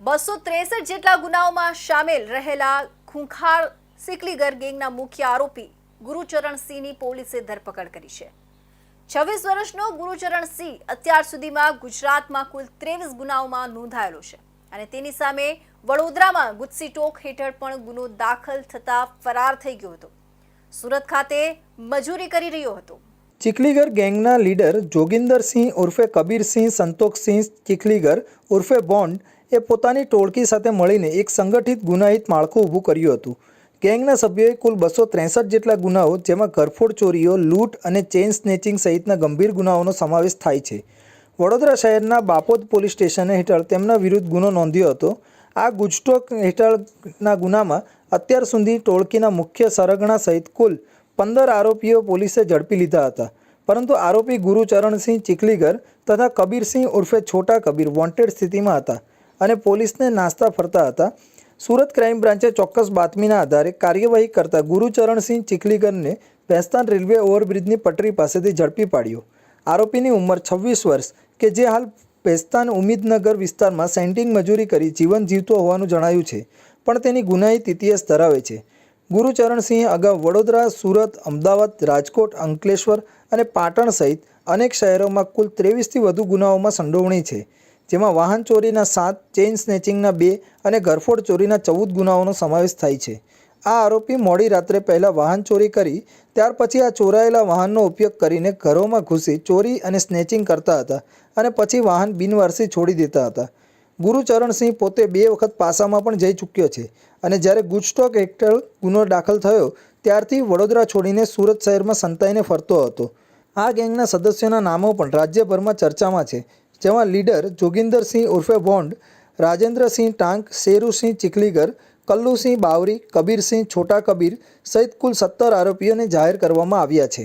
બસો ત્રેસઠ જેટલા ગુનાઓમાં સામેલ રહેલા ખૂંખાર સિકલીગર ગેંગના મુખ્ય આરોપી ગુરુચરણસિંહની પોલીસે ધરપકડ કરી છે. છવ્વીસ વર્ષનો ગુરુચરણસિંહ અત્યાર સુધીમાં ગુજરાતમાં કુલ ત્રેવીસ ગુનાઓમાં નોંધાયેલો છે અને તેની સામે વડોદરામાં ગુજસી ટોક હેઠળ પણ ગુનો દાખલ થતાં ફરાર થઈ ગયો હતો. સુરત ખાતે મજૂરી કરી રહ્યો હતો. ચીખલીગર ગેંગના લીડર જોગિંદરસિંહ ઉર્ફે કબીરસિંહ સંતોષસિંહ ચીખલીગર ઉર્ફે બોન્ડ એ પોતાની ટોળકી સાથે મળીને એક સંગઠિત ગુનાહિત માળખું ઊભું કર્યું હતું. ગેંગના સભ્યોએ કુલ બસો ત્રેસઠ જેટલા ગુનાઓ, જેમાં ઘરફોડ ચોરીઓ, લૂંટ અને ચેઇન સ્નેચિંગ સહિતના ગંભીર ગુનાઓનો સમાવેશ થાય છે. વડોદરા શહેરના બાપોદ પોલીસ સ્ટેશન હેઠળ તેમના વિરુદ્ધ ગુનો નોંધ્યો હતો. આ ગુજટોક હેઠળના ગુનામાં અત્યાર સુધી ટોળકીના મુખ્ય સરગણા સહિત કુલ પંદર આરોપીઓ પોલીસે ઝડપી લીધા હતા. પરંતુ આરોપી ગુરુચરણસિંહ ચીખલીગર તથા કબીરસિંહ ઉર્ફે છોટા કબીર વોન્ટેડ સ્થિતિમાં હતા અને પોલીસને નાસ્તા ફરતા હતા. સુરત ક્રાઇમ બ્રાન્ચે ચોક્કસ બાતમીના આધારે કાર્યવાહી કરતા ગુરુચરણસિંહ ચીખલીગરને ભેસ્તાન રેલવે ઓવરબ્રિજની પટરી પાસેથી ઝડપી પાડ્યો. આરોપીની ઉંમર છવ્વીસ વર્ષ કે જે હાલ ભેસ્તાન ઉમીદનગર વિસ્તારમાં સેન્ટિંગ મજૂરી કરી જીવન જીવતો હોવાનું જણાયું છે, પણ તેની ગુનાહિત ઇતિહાસ ધરાવે છે. ગુરુચરણસિંહે અગાઉ વડોદરા, સુરત, અમદાવાદ, રાજકોટ, અંકલેશ્વર અને પાટણ સહિત અનેક શહેરોમાં કુલ ત્રેવીસથી વધુ ગુનાઓમાં સંડોવણી છે, જેમાં વાહન ચોરીના સાત, ચેઇન સ્નેચિંગના બે અને ઘરફોડ ચોરીના ચૌદ ગુનાઓનો સમાવેશ થાય છે. આ આરોપી મોડી રાત્રે પહેલાં વાહન ચોરી કરી, ત્યાર પછી આ ચોરાયેલા વાહનનો ઉપયોગ કરીને ઘરોમાં ઘૂસી ચોરી અને સ્નેચિંગ કરતા હતા અને પછી વાહન બિનવારસી છોડી દેતા હતા. ગુરુચરણસિંહ પોતે બે વખત પાસામાં પણ જઈ ચૂક્યો છે અને જ્યારે ગુજસ્ટોક હેઠળ ગુનો દાખલ થયો, ત્યારથી વડોદરા છોડીને સુરત શહેરમાં સંતાઈને ફરતો હતો. આ ગેંગના સદસ્યોના નામો પણ રાજ્યભરમાં ચર્ચામાં છે, જેમાં લીડર જોગિંદરસિંહ ઉર્ફે બોન્ડ રાજેન્દ્રસિંહ ટાંક, શેરુસિંહ ચીખલીગર, કલ્લુસિંહ બાવરી, કબીરસિંહ છોટા કબીર સહિત કુલ સત્તર આરોપીઓને જાહેર કરવામાં આવ્યા છે.